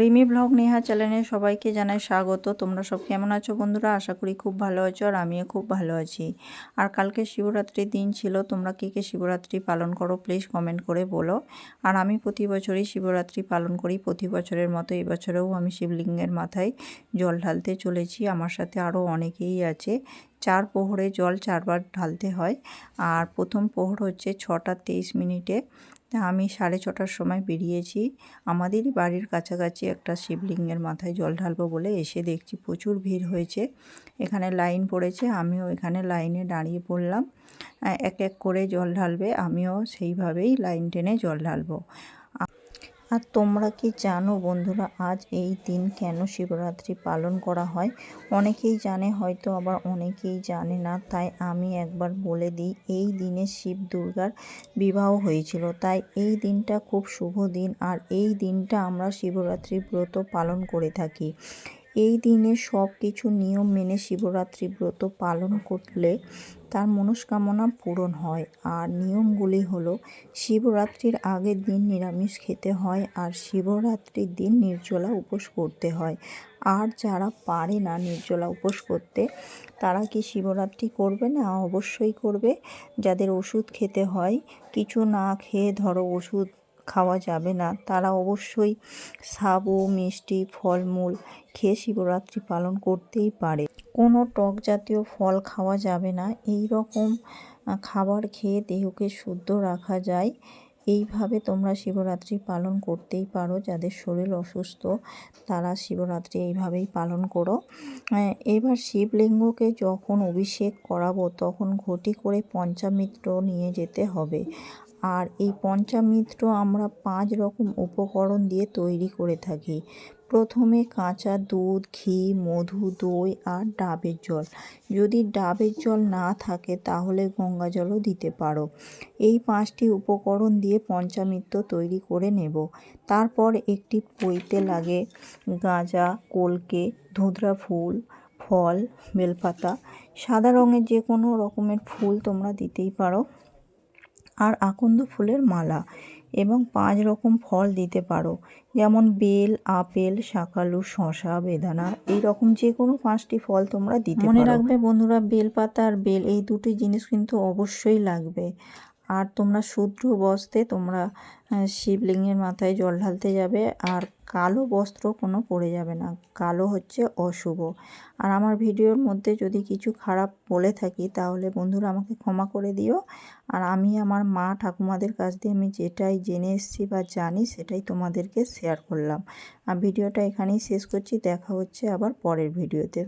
Rimi blog Neha চ্যানেলে সবাইকে জানাই স্বাগত। তোমরা সব কেমন আছো বন্ধুরা? আশা করি খুব ভালো আছো আর আমিও খুব ভালো আছি। আর কালকে শিবরাত্রির দিন ছিল, তোমরা কে কে শিবরাত্রি পালন করো প্লিজ কমেন্ট করে বলো। আর আমি প্রতি বছরই শিবরাত্রি পালন করি, প্রতি বছরের মতো এবছরেও আমি শিবলিঙ্গের মাথায় জল ঢালতে চলেছি। আমার সাথে আরও অনেকেই আছে। চার পোহরে জল চারবার ঢালতে হয়। আর প্রথম পোহর হচ্ছে ছটা তেইশ মিনিটে। আমি সাড়ে ছটার সময় বেরিয়েছি। আমাদেরই বাড়ির কাছাকাছি একটা শিবলিঙ্গের মাথায় জল ঢালবো বলে এসে দেখছি প্রচুর ভিড় হয়েছে। এখানে লাইন পড়েছে, আমিও এখানে লাইনে দাঁড়িয়ে পড়লাম। এক এক করে জল ঢালবে, আমিও সেইভাবেই লাইন টেনে জল ঢালবো। আর তোমরা কি জানো বন্ধুরা, আজ এই দিন কেন শিবরাত্রি পালন করা হয়? অনেকেই জানে, হয়তো আবার অনেকেই জানে না। তাই আমি একবার বলে দিই, এই দিনে শিব দুর্গার বিবাহ হয়েছিল। তাই এই দিনটা খুব শুভ দিন। আর এই দিনটা আমরা শিবরাত্রি ব্রত পালন করে থাকি। এই দিনে সব কিছু নিয়ম মেনে শিবরাত্রি ব্রত পালন করলে তার মনস্কামনা পূরণ হয়। আর নিয়মগুলি হলো, শিবরাত্রির আগের দিন নিরামিষ খেতে হয় আর শিবরাত্রির দিন নির্জলা উপোস করতে হয়। আর যারা পারে না নির্জলা উপোস করতে, তারা কি শিবরাত্রি করবে না? অবশ্যই করবে। যাদের ওষুধ খেতে হয়, কিছু না খেয়ে ধরো ওষুধ খাওয়া যাবে না। তারা অবশ্যই সাবু, মিষ্টি, ফলমূল খেয়ে শিবরাত্রি পালন করতেই পারে। কোনো টক জাতীয় ফল খাওয়া যাবে না। এই রকম খাবার খেয়ে দেহকে শুদ্ধ রাখা যায়। এইভাবে তোমরা শিবরাত্রি পালন করতেই পারো। যাদের শরীর অসুস্থ, তারা শিবরাত্রি এইভাবেই পালন করো। এবার শিবলিঙ্গকে যখন অভিষেক করাবো, তখন ঘটি করে পঞ্চামিত্র নিয়ে যেতে হবে। আর এই পঞ্চামৃত আমরা পাঁচ রকম উপকরণ দিয়ে তৈরি করে থাকি। প্রথমে কাঁচা দুধ, ঘি, মধু, দই আর ডাবের জল। যদি ডাবের জল না থাকে তাহলে গঙ্গা জলও দিতে পারো। এই পাঁচটি উপকরণ দিয়ে পঞ্চামৃত তৈরি করে নেব। তারপর একটি পইতে লাগে গাঁজা, কলকে ধুতরা ফুল, ফল, বেলপাতা। সাদা রঙের যে কোনো রকমের ফুল তোমরা দিতেই পারো। আর আকন্দ ফুলের মালা এবং পাঁচ রকম ফল দিতে পারো। যেমন বেল আপেল শাকালু শশা বেদানা এই রকম যে কোনো পাঁচটি ফল তোমরা দিতে মনে রাখবে বন্ধুরা বেল পাতা আর বেল এই দুটি জিনিস কিন্তু অবশ্যই লাগবে। আর তোমরা শুদ্ধ বস্তে তোমরা শিবলিঙ্গের মাথায় জল ঢালতে যাবে আর কালো বস্ত্র কোনো পরে যাবে না। কালো হচ্ছে অশুভ। আর আমার ভিডিওর মধ্যে যদি কিছু খারাপ বলে থাকি, তাহলে বন্ধুরা আমাকে ক্ষমা করে দিও। আর আমি আমার মা ঠাকুমাদের কাছ দিয়ে আমি যেটাই জেনে এসেছি বা জানি, সেটাই তোমাদেরকে শেয়ার করলাম। আর ভিডিওটা এখানেই শেষ করছি। দেখা হচ্ছে আবার পরের ভিডিওতে।